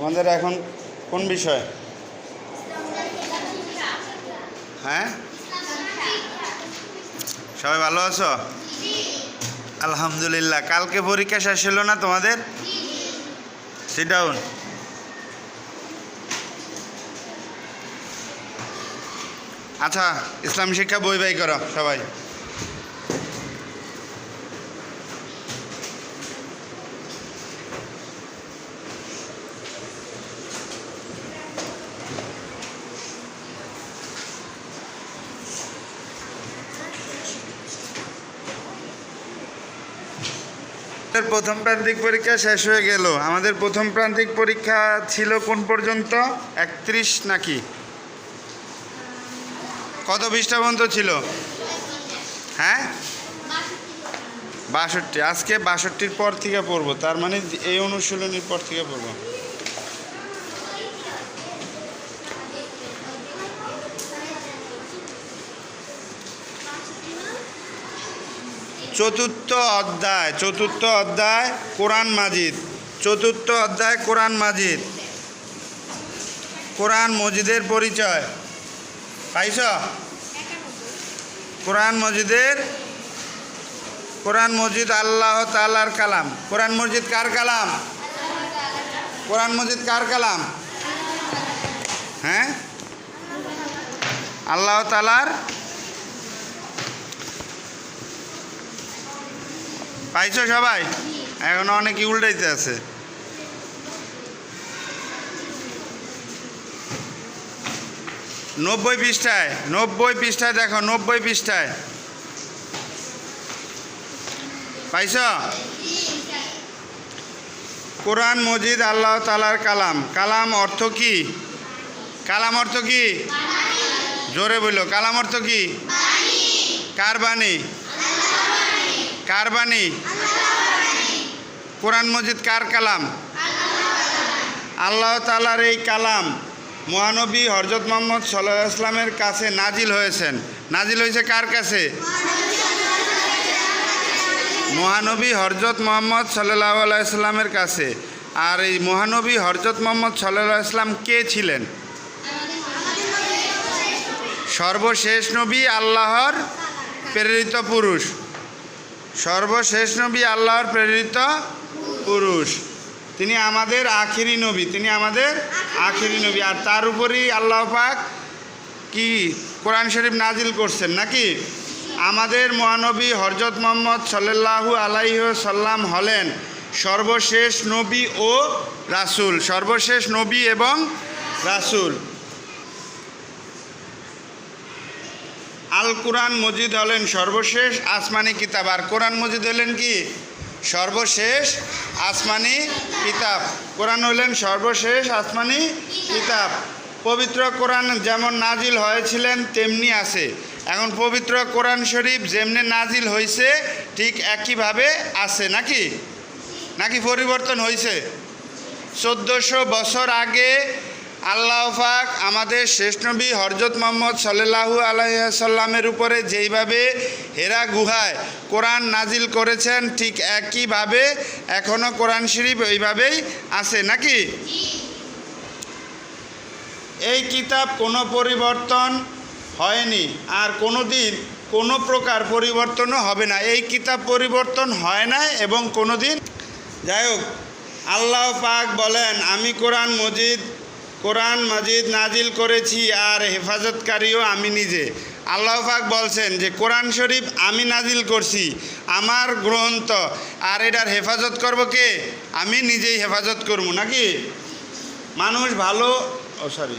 তোমাদের এখন কোন বিষয়? হ্যাঁ? সবাই ভালো আছো? আলহামদুলিল্লাহ। কালকে পরীক্ষা শেষ হলো না তোমাদের? আচ্ছা ইসলাম শিক্ষা বই বাই করো সবাই। আমাদের প্রথম প্রান্তিক পরীক্ষা শেষ হয়ে গেল। আমাদের প্রথম প্রান্তিক পরীক্ষা ছিল কোন পর্যন্ত? একত্রিশ নাকি? কত পৃষ্ঠা পর্যন্ত ছিল? হ্যাঁ? বাষট্টি। আজকে বাষট্টির পর থেকে পড়ব। তার মানে এই অনুশীলনীর পর থেকে পড়ব। চতুর্থ অধ্যায় চতুর্থ অধ্যায়, কোরআন মাজিদ। চতুর্থ অধ্যায়, কোরআন মাজিদ। কোরআন মজিদের পরিচয়। পাইছ? কোরআন মজিদের, কোরআন মজিদ আল্লাহ তালার কালাম। কোরআন মসজিদ কার কালাম? কোরআন মজিদ কার কালাম? হ্যাঁ? আল্লাহ তালার পাইছো সবাই? এখন অনেকে উল্টাইতে আছে। নব্বই পৃষ্ঠায় নব্বই পৃষ্ঠায় দেখো, নব্বই পৃষ্ঠায়। পাইছ? কোরআন, মজিদ, আল্লাহ তালার কালাম। কালাম অর্থ কি? কালাম অর্থ কি? জোরে বলল কালাম অর্থ কি? কার বাণী? কার বাণী? কোরআন মজিদ কার কালাম? আল্লাহ তালার এই কালাম মহানবী হরজত মোহাম্মদ সাল্লাহ ইসলামের কাছে নাজিল হয়েছেন। নাজিল হয়েছে কার কাছে? মহানবী হরজত মোহাম্মদ সাল্লাহ আলাইস্লামের কাছে। আর এই মহানবী হরজত মোহাম্মদ সাল্লাহ ইসলাম কে ছিলেন? সর্বশেষ নবী আল্লাহর প্রেরিত পুরুষ। সর্বশেষ নবী আল্লাহর প্রেরিত পুরুষ। তিনি আমাদের আখিরি নবী, তিনি আমাদের আখিরি নবী। আর তার উপরই আল্লাহ পাক কি কোরআন শরীফ নাজিল করছেন নাকি? আমাদের মহানবী হরজত মোহাম্মদ সাল্লাহু আলাইহ সাল্লাম হলেন সর্বশেষ নবী ও রাসূল। সর্বশেষ নবী এবং রাসূল। আল কোরআন মজিদ হলেন সর্বশেষ, আসমানি কিতাব। আর কোরআন মজিদ হলেন কি? সর্বশেষ আসমানি কিতাব। কোরআন হলেন সর্বশেষ আসমানি কিতাব। পবিত্র কোরআন যেমন নাজিল হয়েছিলেন, তেমনি আছে। এখন পবিত্র কোরআন শরীফ যেমনি নাজিল হয়েছে ঠিক একইভাবে আছে নাকি? নাকি পরিবর্তন হয়েছে চোদ্দোশো বছর আগে আল্লাহ পাক আমাদের শেষ নবী হরজত মোহাম্মদ সাল্লাহু আলাইসাল্লামের উপরে যেইভাবে হেরা গুহায় কোরআন নাজিল করেছেন, ঠিক একইভাবে এখনও কোরআন শরীফ ওইভাবেই আছে, নাকি? এই কিতাব কোনো পরিবর্তন হয়নি আর কোনো দিন কোনো প্রকার পরিবর্তনও হবে না। এই কিতাব পরিবর্তন হয় না এবং কোনো দিন যাই হোক, আল্লাহ পাক বলেন, আমি কোরআন মজিদ কোরআন মাজিদ নাজিল করেছি আর হেফাজতকারীও আমি নিজে। আল্লাহ পাক বলছেন যে, কোরআন শরীফ আমি নাজিল করছি, আমার গ্রন্থ। আর এটার হেফাজত করব কে? আমি নিজেই হেফাজত করব, নাকি? মানুষ ভালো, ও সরি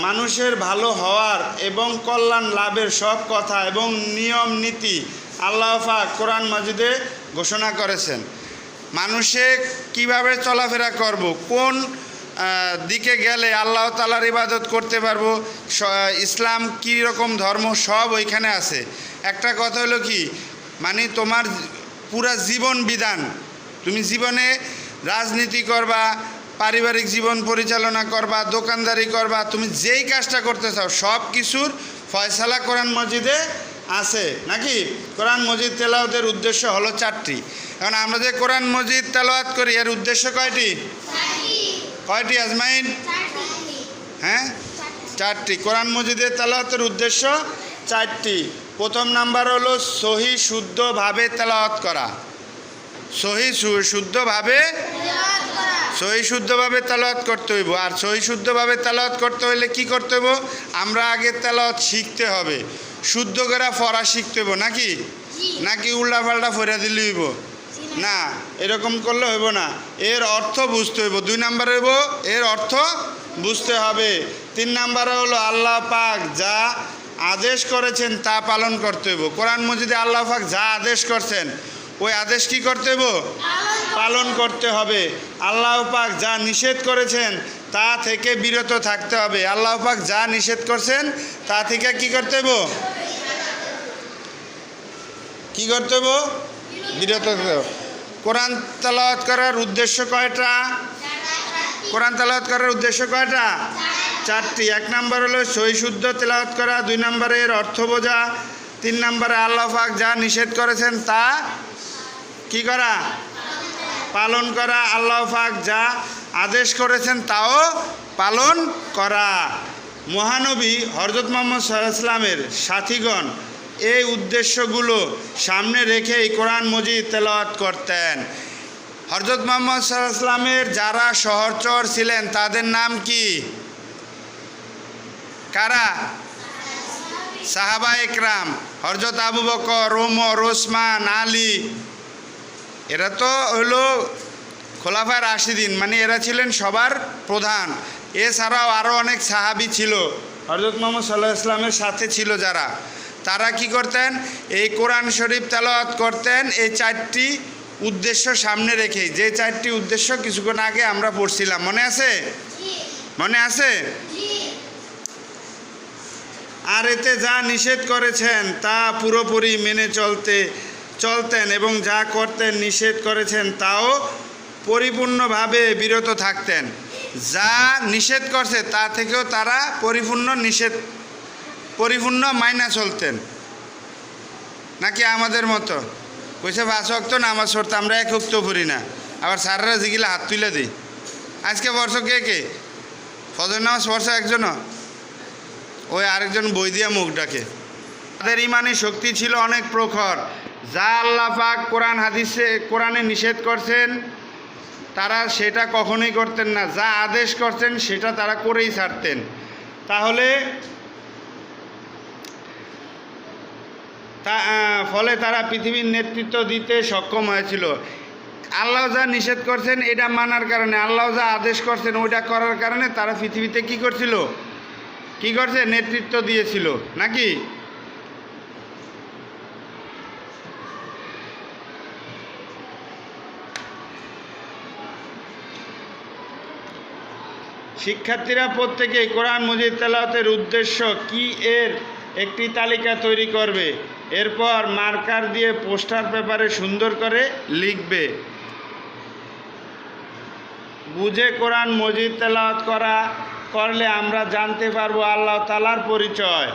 মানুষের ভালো হওয়ার এবং কল্যাণ লাভের সব কথা এবং নিয়ম নীতি আল্লাহ পাক কোরআন মাজিদে ঘোষণা করেছেন। মানুষে কীভাবে চলাফেরা করব, কোন দিকে গেলে আল্লাহ তালার ইবাদত করতে পারব। ইসলাম কী রকম ধর্ম সব ওইখানে আছে। একটা কথা হলো কি মানে তোমার পুরা জীবন বিধান। তুমি জীবনে রাজনীতি করবা, পারিবারিক জীবন পরিচালনা করবা, দোকানদারি করবা, তুমি যেই কাজটা করতে চাও, সব কিছুর ফয়সালা কোরআন মসজিদে আছে। নাকি? কোরআন মসজিদ তেলাওয়াতের উদ্দেশ্য হলো চারটি। এখন আমরা যে কোরআন মজিদ তেলাওয়াত করি, এর উদ্দেশ্য কয়টি? কয়টি আজমাইন? হ্যাঁ? চারটি। কোরআন মজিদের তেলাওয়াতের উদ্দেশ্য চারটি। প্রথম নাম্বার হলো সহি শুদ্ধভাবে তেলাওয়াত করা। সহি শুদ্ধভাবে সহি শুদ্ধভাবে তেলাওয়াত করতে হইব। আর সহি শুদ্ধভাবে তেলাওয়াত করতে হইলে কি করতে হইব? আমরা আগে তেলাওয়াত শিখতে হবে। শুদ্ধ করে পড়া শিখতে হইব নাকি? নাকি উল্টা পাল্টা ফেরা দিলে হইব? না, এরকম করলে হইব না। এর অর্থ বুঝতে হইব। দুই নাম্বার হইব, এর অর্থ বুঝতে হবে। তিন নাম্বারে হলো আল্লাহ পাক যা আদেশ করেছেন তা পালন করতে হইব। কোরআন মজিদে আল্লাহ পাক যা আদেশ করছেন, ওই আদেশ কি করতে হইব? পালন করতে হবে। আল্লাহ পাক যা নিষেধ করেছেন, তা থেকে বিরত থাকতে হবে। আল্লাহ পাক যা নিষেধ করছেন, তা থেকে কি করতে হইব? কি করতে হইব? বিরত থাকতে হবে। কোরআন তেলাওয়াত করার উদ্দেশ্য কয়টা? কোরআন তেলাওয়াত করার উদ্দেশ্য কয়টা? চারটি। এক নম্বর হলো শুদ্ধ তেলাওয়াত করা, দুই নম্বরে এর অর্থ বোঝা, তিন নম্বরে আল্লাহ যা নিষেধ করেছেন তা কি করা? পালন করা। আল্লাহ পাক যা আদেশ করেছেন তাও পালন করা। মহানবী হরজত মোহাম্মদ সাল্লামের সাথীগণ এই উদ্দেশ্যগুলো সামনে রেখেই কোরআন মজিদ তেলাওয়াত করতেন। হরজত মোহাম্মদ সাল্লামের যারা শহরচর ছিলেন, তাদের নাম কি? কারা? সাহাবা একরাম হরজত আবু বকর ওমর ওসমান আলী। এরা তো হলো খোলাফার রাশিদিন মানে এরা ছিলেন সবার প্রধান। এছাড়াও আরও অনেক সাহাবি ছিল। হরজত মোহাম্মদ সাল্লাহ ইসলামের সাথে ছিল যারা। তারা কি করতেন? এই কোরআন শরীফ তেলাওয়াত করতেন। এই চারটি উদ্দেশ্য সামনে রেখেই। যে চারটি উদ্দেশ্য কিছুক্ষণ আগে আমরা পড়ছিলাম। মনে আছে? মনে আছে? আর এতে যা নিষেধ করেছেন তা পুরোপুরি মেনে চলতে চলতেন এবং যা করতেন নিষেধ করেছেন তাও পরিপূর্ণভাবে বিরত থাকতেন। যা নিষেধ করছে তা থেকেও তারা পরিপূর্ণ নিষেধ পরিপূর্ণ মাইনা চলতেন। নাকি আমাদের মতো? কইসে পাঁচ অক্ত না আমার সরতে আমরা এক অক্ত করি না। আবার স্যাররা জিগিলে হাত তুলে দিই। আজকে বর্ষ কে কে? ফজর নামাজ বর্ষ একজনও? ওই আরেকজন বই দিয়া মুখ ডাকে। তাদের ইমানি শক্তি ছিল অনেক প্রখর। যা আল্লাহ পাক কোরআন হাদিসে, কোরআনে নিষেধ করছেন, তারা সেটা কখনোই করতেন না। যা আদেশ করছেন, সেটা তারা করেই ছাড়তেন। তাহলে তা ফলে তারা পৃথিবীর নেতৃত্ব দিতে সক্ষম হয়েছিল। আল্লাহ যা নিষেধ করছেন, এটা মানার কারণে, আল্লাহ যা আদেশ করছেন, ওইটা করার কারণে তারা পৃথিবীতে কি করছিল? কি করছে? নেতৃত্ব দিয়েছিল, নাকি? শিক্ষার্থীরা প্রত্যেকেই কোরআন মজিদ তেলাওয়াতের উদ্দেশ্য কি এর একটি তালিকা তৈরি করবে? এরপর মার্কার দিয়ে পোস্টার পেপারে সুন্দর করে লিখবে। বুঝে কোরআন মজিদ তেলাওয়াত করা, করলে আমরা জানতে পারব আল্লাহ তালার পরিচয়,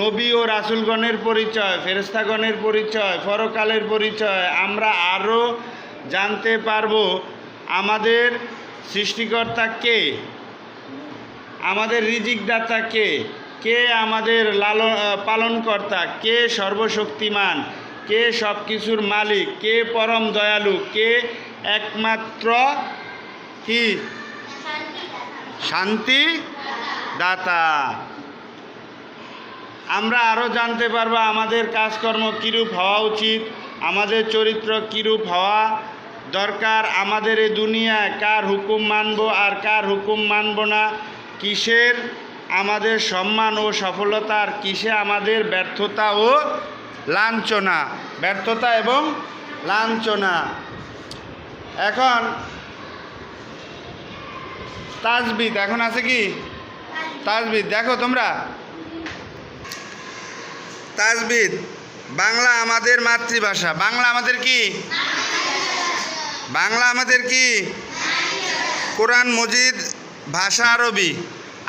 নবী ও রাসুলগণের পরিচয় ফেরেস্তাগণের পরিচয় ফরকালের পরিচয়, আমরা আরও জানতে পারব আমাদের সৃষ্টিকর্তা কে, আমাদের রিজিকদাতা কে কে আমাদের লালন পালনকর্তা? কে সর্বশক্তিমান? কে সব কিছুর মালিক? কে পরম দয়ালু? কে একমাত্র কি? শান্তি দাতা। আমরা আরও জানতে পারব আমাদের কাজকর্ম কীরূপ হওয়া উচিত, আমাদের চরিত্র কীরূপ হওয়া দরকার, আমাদের এই দুনিয়ায় কার হুকুম মানব আর কার হুকুম মানব না, কিসের আমাদের সম্মান ও সফলতার কিসে আমাদের ব্যর্থতা ও লাঞ্ছনা? ব্যর্থতা এবং লাঞ্ছনা। এখন তাজবিদ, এখন আছে কি? তাজবিদ, দেখো তোমরা। তাজবিদ, বাংলা আমাদের মাতৃভাষা। বাংলা আমাদের কি? বাংলা আমাদের কি? কোরআন, মজিদ, ভাষা, আরবি।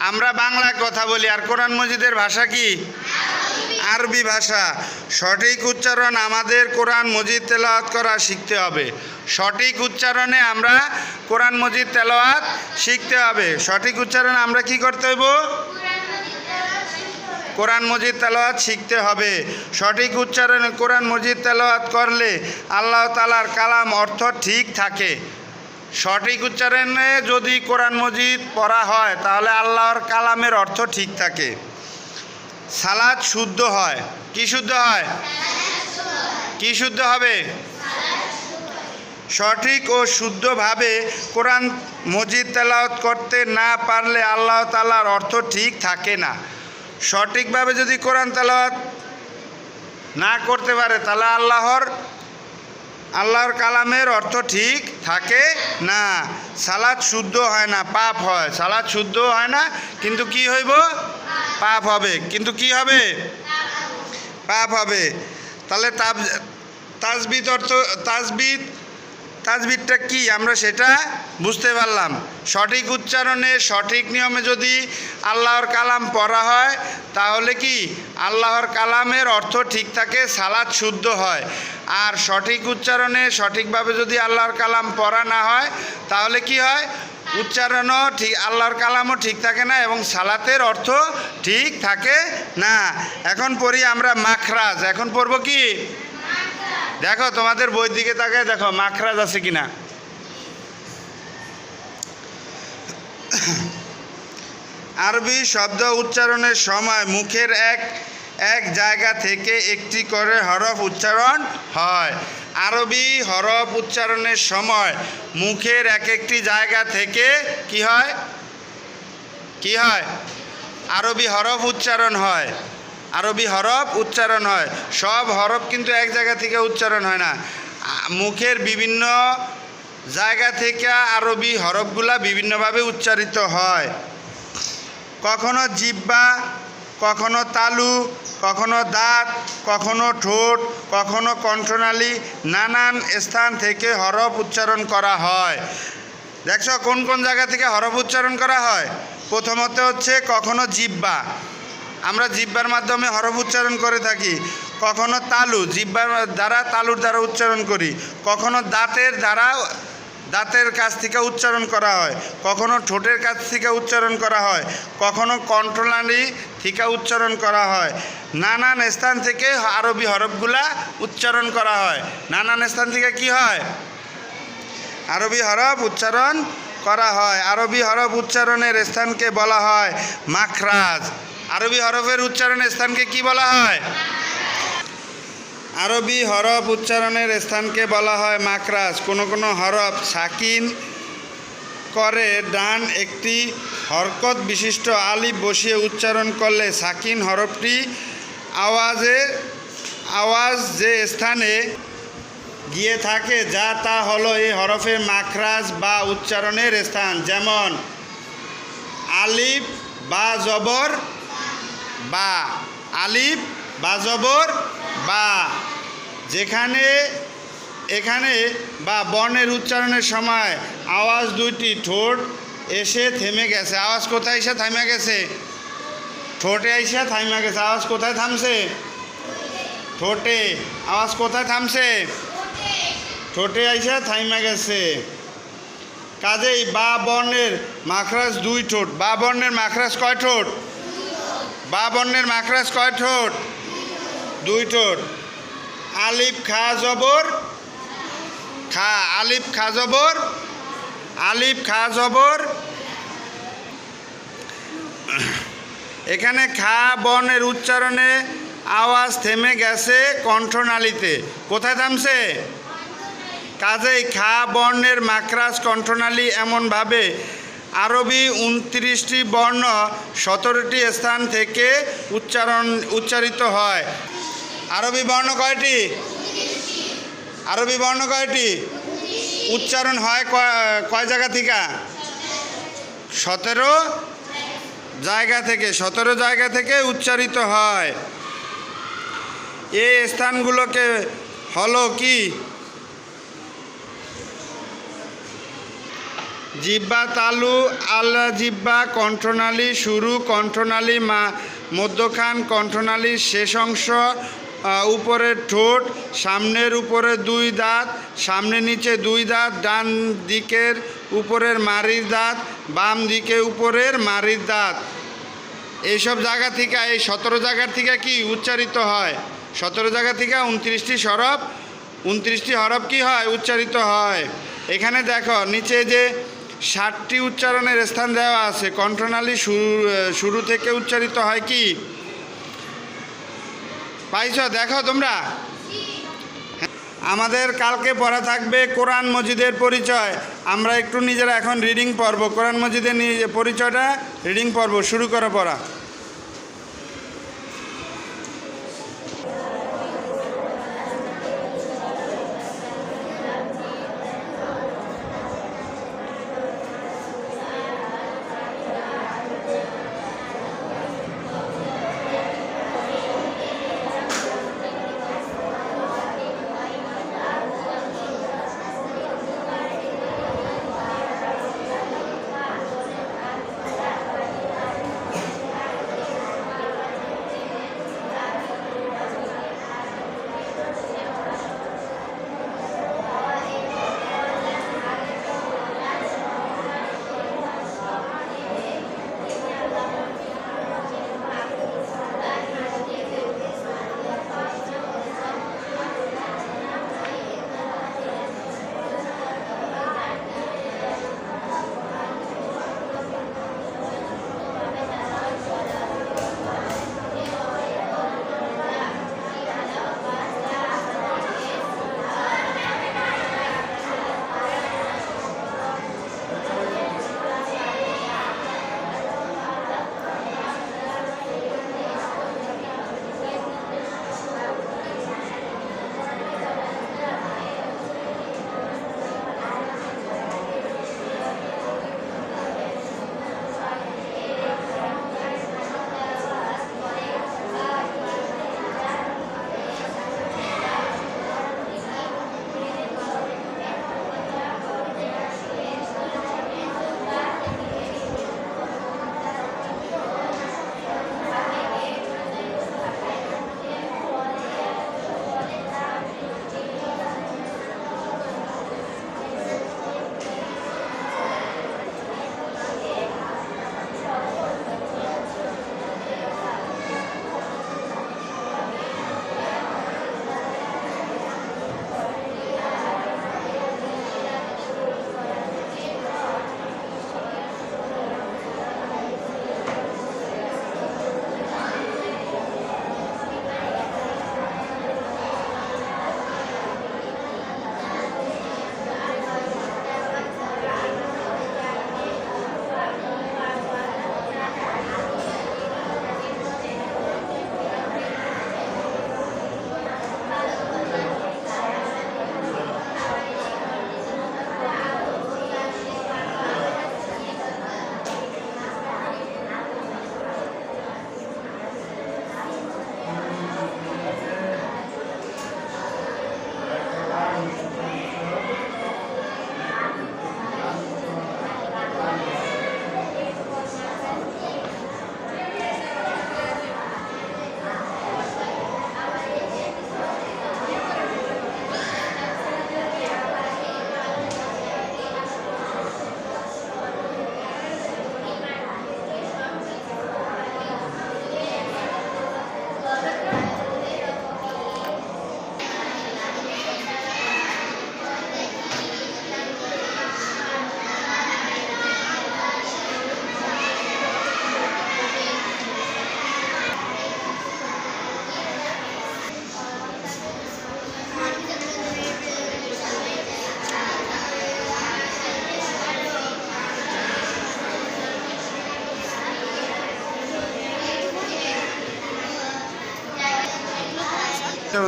আমরা বাংলায় কথা বলি, আর কোরআন মজিদের ভাষা কি? আরবি ভাষা। সঠিক উচ্চারণ আমাদের কোরআন মজিদ তেলাওয়াত করা শিখতে হবে। সঠিক উচ্চারণে আমরা কোরআন মজিদ তেলাওয়াত শিখতে হবে। সঠিক উচ্চারণে আমরা কি করতে হইব? কোরআন মজিদ তেলাওয়াত শিখতে হবে। সঠিক উচ্চারণে কোরআন মজিদ তেলাওয়াত করলে আল্লাহ তালার কালাম অর্থ ঠিক থাকে। সঠিক উচ্চারণে যদি কোরআন মজিদ পড়া হয়, তাহলে আল্লাহর কালামের অর্থ ঠিক থাকে। সালাদ শুদ্ধ হয়। কি শুদ্ধ হয়? কি শুদ্ধ হবে? সঠিক ও শুদ্ধভাবে কোরআন মজিদ তেলাওয়াত করতে না পারলে আল্লাহ তালার অর্থ ঠিক থাকে না। সঠিকভাবে যদি কোরআন তেলাওয়াত না করতে পারে, তাহলে আল্লাহর আল্লাহর কালামের অর্থ ঠিক থাকে না। সালাদ শুদ্ধ হয় না, পাপ হয়। সালাদ শুদ্ধ হয় না, কিন্তু কি হইব? পাপ হবে। কিন্তু কি হবে? পাপ হবে। তাহলে তাজবিদ অর্থ তাজবিদ তাজবিদটা কি? আমরা সেটা বুঝতে পারলাম। সঠিক উচ্চারণে, সঠিক নিয়মে যদি আল্লাহর কালাম পড়া হয়, তাহলে কি? আল্লাহর কালামের অর্থ ঠিক থাকে সালাদ শুদ্ধ হয়। আর সঠিক উচ্চারণে, সঠিকভাবে যদি আল্লাহর কালাম পড়া না হয়, তাহলে কি হয়? উচ্চারণও ঠিক, আল্লাহর কালামও ঠিক থাকে না এবং সালাতের অর্থ ঠিক থাকে না। এখন পড়ি আমরা মাখরাজ। এখন পড়ব কি? দেখো, তোমাদের বই দিকে তাকায় দেখো, মাখরাজ আছে কিনা? আরবি শব্দ উচ্চারণের সময় মুখের এক এক জায়গা থেকে একটি করে হরফ উচ্চারণ হয়। আরবি হরফ উচ্চারণের সময় মুখের এক একটি জায়গা থেকে কি হয়? কি হয়? আরবি হরফ উচ্চারণ হয়। আরবি হরফ উচ্চারণ হয়। সব হরফ কিন্তু এক জায়গা থেকে উচ্চারণ হয় না। মুখের বিভিন্ন জায়গা থেকে আরবি হরফগুলা বিভিন্নভাবে উচ্চারিত হয়। কখনো জিব্বা, কখনো তালু, কখনো দাঁত, কখনো ঠোঁট, কখনো কণ্ঠনালী নানান স্থান থেকে হরফ উচ্চারণ করা হয়। দেখছ কোন কোন জায়গা থেকে হরফ উচ্চারণ করা হয়? প্রথমত হচ্ছে কখনো জিব্বা। আমরা জিব্বার মাধ্যমে হরফ উচ্চারণ করে থাকি। কখনো তালু, জিব্বার দ্বারা তালুর দ্বারা উচ্চারণ করি। কখনো দাঁতের দ্বারা দাঁতের কাছ থেকে উচ্চারণ করা হয়। কখনো ঠোঁটের কাছ থেকে উচ্চারণ করা হয়। কখনো কণ্ঠনালী থেকে উচ্চারণ করা হয়। নানান স্থান থেকে আরবি হরফগুলা উচ্চারণ করা হয়। নানান স্থান থেকে কি হয়? আরবি হরফ উচ্চারণ করা হয়। আরবি হরফ উচ্চারণের স্থানকে বলা হয় মাখরাজ। আরবি হরফের উচ্চারণের স্থানকে কি বলা হয়? আরবি হরফ উচ্চারণের স্থানকে বলা হয় মাকরাজ। কোনো কোনো হরফ সাকিন করে ডান একটি হরকত বিশিষ্ট আলিফ বসিয়ে উচ্চারণ করলে সাকিন হরফটি আওয়াজে, আওয়াজ যে স্থানে গিয়ে থাকে, যা তা হলো এই হরফের মাখরাজ বা উচ্চারণের স্থান। যেমন, আলিফ বা জবর বা আলিফ, বা জবর, বা যেখানে, এখানে, বা বর্ণের উচ্চারণের সময় আওয়াজ দুইটি ঠোঁট এসে থেমে গেছে। আওয়াজ কোথায় এসে থেমে গেছে? ঠোঁটে এসে থামে গেছে। আওয়াজ কোথায় থামছে? ঠোঁটে। আওয়াজ কোথায় থামছে? ঠোঁটে আইসা থাইমা গেছে। কাজেই বা বর্ণের মাখরাজ দুই ঠোঁট। বা বর্ণের মাখরাজ কয় ঠোঁট? বা বর্ণের মাখরাজ কয় ঠোঁট? দুই ঠোঁট। আলিফ, খা, জবর। খা, আলিফ, খা, জবর। আলিফ, খা, জবর। এখানে খা বর্ণের উচ্চারণে আওয়াজ থেমে গেছে কণ্ঠনালীতে। কোথায় থামছে? কাজেই খা বর্ণের মাকরাজ কণ্ঠনালী এমনভাবে আরবি উনত্রিশটি বর্ণ সতেরোটি স্থান থেকে উচ্চারণ, উচ্চারিত হয়। আরবি বর্ণ কয়টি? আরবি বর্ণ কয়টি? উচ্চারণ হয় কয়- জায়গা থেকে? সতেরো জায়গা থেকে, সতেরো জায়গা থেকে উচ্চারিত হয়। এই স্থানগুলোকে হলো কি? জিব্বা তালু আল্লা জিব্বা, কণ্ঠনালী শুরু কণ্ঠনালী, মা, মধ্যখান কণ্ঠনালীর শেষ অংশ উপরের ঠোঁট, সামনের উপরে দুই দাঁত, সামনে নিচে দুই দাঁত, ডান দিকের উপরের মারির দাঁত, বাম দিকে উপরের মারির দাঁত। এইসব জায়গা থেকে, এই সতেরো জায়গার থেকে কি উচ্চারিত হয়? সতেরো জায়গা থেকে উনত্রিশটি সরব। উনত্রিশটি হরফ কি হয়? উচ্চারিত হয়। এখানে দেখো, নিচে যে ষাটটি উচ্চারণের স্থান দেওয়া আছে। কণ্ঠনালী শুরু থেকে উচ্চারিত হয় কি? পাইছ? দেখো তোমরা। আমাদের কালকে পড়া থাকবে কোরআন মজিদের পরিচয়। আমরা একটু নিজেরা এখন রিডিং পড়ব। কোরআন মজিদের পরিচয়টা রিডিং পড়ব। শুরু করে পড়া।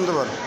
বন্ধু বল